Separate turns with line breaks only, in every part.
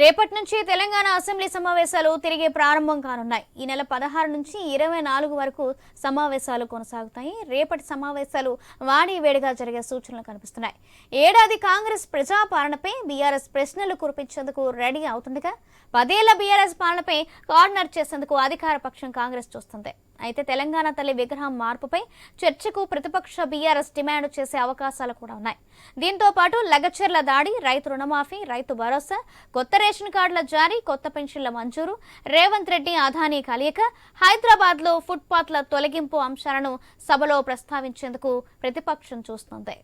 రేపటి నుంచి తెలంగాణ అసెంబ్లీ సమావేశాలు తిరిగి ప్రారంభం కానున్నాయి. ఈ నెల పదహారు నుంచి ఇరవై నాలుగు వరకు సమావేశాలు కొనసాగుతాయి. రేపటి సమావేశాలు వాడి వేడిగా జరిగే సూచనలు కనిపిస్తున్నాయి. ఏడాది కాంగ్రెస్ ప్రజాపాలనపై బీఆర్ఎస్ ప్రశ్నలు కురిపించేందుకు రెడీ అవుతుండగా పదేళ్ళ బీఆర్ఎస్ పాలనపై కార్నర్ చేసేందుకు అధికార పక్షం కాంగ్రెస్ చూస్తుంది. అయితే తెలంగాణ తల్లి విగ్రహం మార్పుపై చర్చకు ప్రతిపక్ష బీఆర్ఎస్ డిమాండ్ చేసే అవకాశాలు కూడా ఉన్నాయి. దీంతో పాటు లగచర్ల దాడి రైతు రుణమాఫీ రైతు భరోసా కొత్త రేషన్ కార్డుల జారీ కొత్త పెన్షన్ల మంజూరు రేవంత్ రెడ్డి అదానీ కలియక హైదరాబాద్లో ఫుట్పాత్ల తొలగింపు అంశాలను సభలో ప్రస్తావించేందుకు ప్రతిపక్షం చూస్తోంది.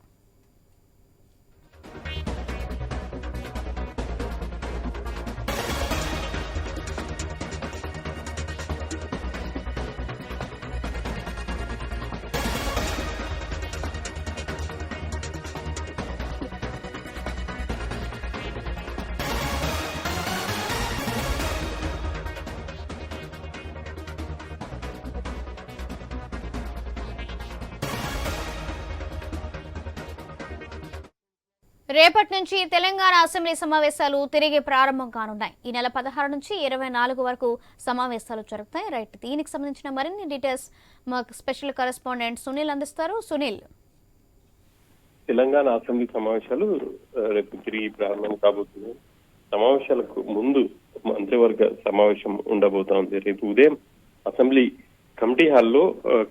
రేపటి నుంచి తెలంగాణ అసెంబ్లీ సమావేశాలు తిరిగి ప్రారంభం కానున్నాయి. ఈ నెల పదహారు నుంచి ఇరవై నాలుగు వరకు సమావేశాలు జరుగుతాయి. రైట్ దీనికి సంబంధించిన మరిన్ని డీటెయిల్స్ మాకు స్పెషల్ కరెస్పాండెంట్ సునీల్ అందిస్తారు. సునీల్.
తెలంగాణ అసెంబ్లీ సమావేశాలు రేపు తిరిగి ప్రారంభం కాబోతుంది సమావేశాలకు ముందు మంత్రివర్గ సమావేశం ఉండబోతోంది రేపు ఉదయం అసెంబ్లీ కమిటీ హాల్లో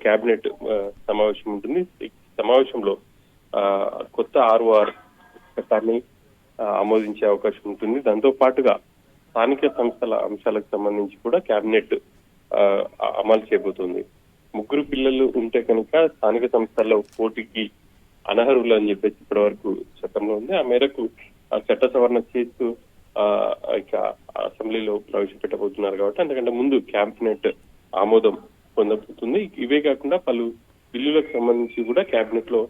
కేబినెట్ సమావేశం ఉంటుంది. సమావేశంలో కొత్త ఆర్ఓఆర్ చట్టాన్ని ఆమోదించే అవకాశం ఉంటుంది. దాంతో పాటుగా స్థానిక సంస్థల అంశాలకు సంబంధించి కూడా కేబినెట్ ఆ, అమలు చేయబోతుంది. ముగ్గురు పిల్లలు ఉంటే కనుక స్థానిక సంస్థల్లో పోటీకి అనర్హులు అని చెప్పేసి ఇప్పటి వరకు చట్టంలో ఉంది. ఆ మేరకు ఆ చట్ట సవరణ చేస్తూ ఆ ఇక అసెంబ్లీలో ప్రవేశపెట్టబోతున్నారు కాబట్టి అంతకంటే ముందు క్యాబినెట్ ఆమోదం పొందబోతుంది. ఇవే కాకుండా పలు బిల్లులకు సంబంధించి కూడా కేబినెట్లో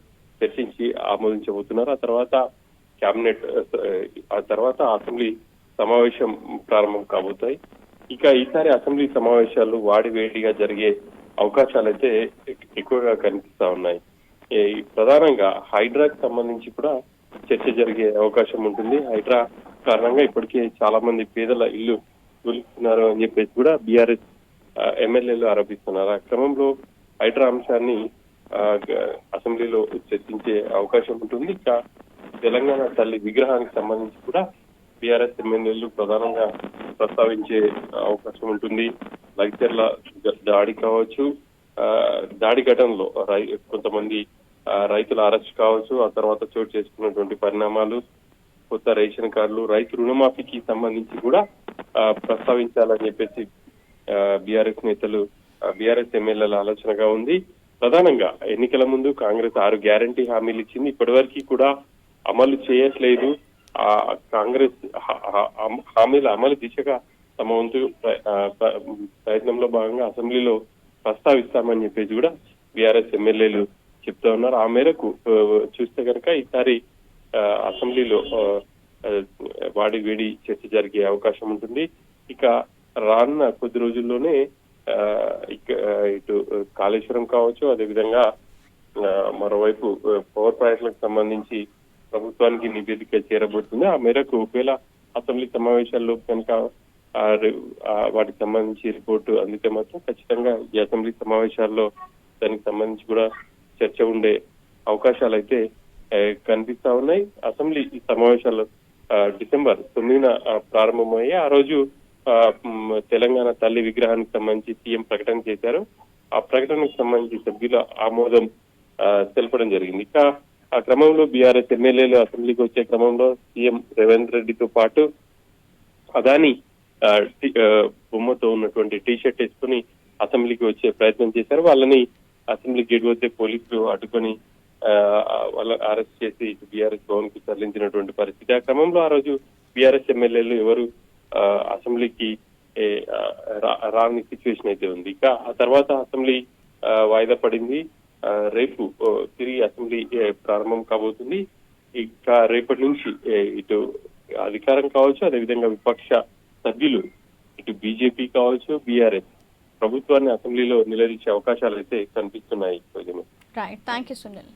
చర్చించి ఆమోదించబోతున్నారు. ఆ తర్వాత క్యాబినెట్ ఆ తర్వాత అసెంబ్లీ సమావేశం ప్రారంభం కాబోతాయి. ఇక ఈసారి అసెంబ్లీ సమావేశాలు వాడి వేడిగా జరిగే అవకాశాలు అయితే ఎక్కువగా కనిపిస్తా ఉన్నాయి. ప్రధానంగా హైడ్రాకి సంబంధించి కూడా చర్చ జరిగే అవకాశం ఉంటుంది. హైడ్రా కారణంగా ఇప్పటికే చాలా మంది పేదల ఇల్లు కూలుస్తున్నారు అని చెప్పేసి కూడా బీఆర్ఎస్ ఎమ్మెల్యేలు ఆరోపిస్తున్నారు. ఆ క్రమంలో హైడ్రా అంశాన్ని అసెంబ్లీలో చర్చించే అవకాశం ఉంటుంది. ఇక తెలంగాణ తల్లి విగ్రహానికి సంబంధించి కూడా బీఆర్ఎస్ ఎమ్మెల్యేలు ప్రధానంగా ప్రస్తావించే అవకాశం ఉంటుంది. లైచర్ల దాడి కావచ్చు ఆ, దాడి ఘటనలో రై కొంతమంది రైతుల అరెస్ట్ కావచ్చు ఆ తర్వాత చోటు చేసుకున్నటువంటి పరిణామాలు కొత్త రేషన్ కార్డులు రైతు రుణమాఫీకి సంబంధించి కూడా ఆ, ప్రస్తావించాలని చెప్పేసి బీఆర్ఎస్ నేతలు బీఆర్ఎస్ ఎమ్మెల్యేల ఆలోచనగా ఉంది. ప్రధానంగా ఎన్నికల ముందు కాంగ్రెస్ ఆరు గ్యారంటీ హామీలు ఇచ్చింది. ఇప్పటివరకు కూడా అమలు చేయట్లేదు. ఆ కాంగ్రెస్ హామీల అమలు దిశగా తమ వంతు ప్ర- ప్రయత్నంలో భాగంగా అసెంబ్లీలో ప్రస్తావిస్తామని చెప్పేసి కూడా బీఆర్ఎస్ ఎమ్మెల్యేలు చెప్తా ఉన్నారు. ఆ మేరకు చూస్తే కనుక ఈసారి ఆ, అసెంబ్లీలో వాడి వేడి చర్చ జరిగే అవకాశం ఉంటుంది. ఇక రానున్న కొద్ది రోజుల్లోనే ఆ, ఇక ఇటు కాళేశ్వరం కావచ్చు అదేవిధంగా ఆ, మరోవైపు పవర్ ప్రాజెక్టులకు సంబంధించి ప్రభుత్వానికి నివేదిక చేరబోతుంది. ఆ మేరకు ఒకవేళ అసెంబ్లీ సమావేశాల్లో కనుక వాటికి సంబంధించి రిపోర్టు అందితే మాత్రం ఖచ్చితంగా ఈ అసెంబ్లీ సమావేశాల్లో దానికి సంబంధించి కూడా చర్చ ఉండే అవకాశాలు అయితే కనిపిస్తా ఉన్నాయి. అసెంబ్లీ సమావేశాలు ఆ, డిసెంబర్ తొమ్మిదిన ఆ, ప్రారంభమయ్యాయి ఆ రోజు ఆ, తెలంగాణ తల్లి విగ్రహానికి సంబంధించి సీఎం ప్రకటన చేశారు. ఆ ప్రకటనకు సంబంధించి సభ్యుల ఆమోదం ఆ, తెలపడం జరిగింది. ఇక ఆ క్రమంలో బీఆర్ఎస్ ఎమ్మెల్యేలు అసెంబ్లీకి వచ్చే క్రమంలో సీఎం రేవంత్ రెడ్డితో పాటు అదాని ఆ, బొమ్మతో ఉన్నటువంటి టీ షర్ట్ వేసుకుని అసెంబ్లీకి వచ్చే ప్రయత్నం చేశారు. వాళ్ళని అసెంబ్లీ గేట్ వద్దే పోలీసులు అడ్డుకొని ఆ, వాళ్ళ అరెస్ట్ చేసి బీఆర్ఎస్ భవన్కు తరలించినటువంటి పరిస్థితి. ఆ క్రమంలో ఆ రోజు బీఆర్ఎస్ ఎమ్మెల్యేలు ఎవరు ఆ, అసెంబ్లీకి రా- రాని సిచ్యువేషన్ అయితే ఉంది. ఇక ఆ తర్వాత అసెంబ్లీ ఆ, వాయిదా పడింది. రేపు తిరిగి అసెంబ్లీ ప్రారంభం కాబోతుంది. ఇక రేపటి నుంచి ఇటు అధికారం కావచ్చు అదేవిధంగా విపక్ష సభ్యులు ఇటు బీజేపీ కావచ్చు బీఆర్ఎస్ ప్రభుత్వాన్ని అసెంబ్లీలో నిలదీసే అవకాశాలు అయితే కనిపిస్తున్నాయి.
Right thank you Sunil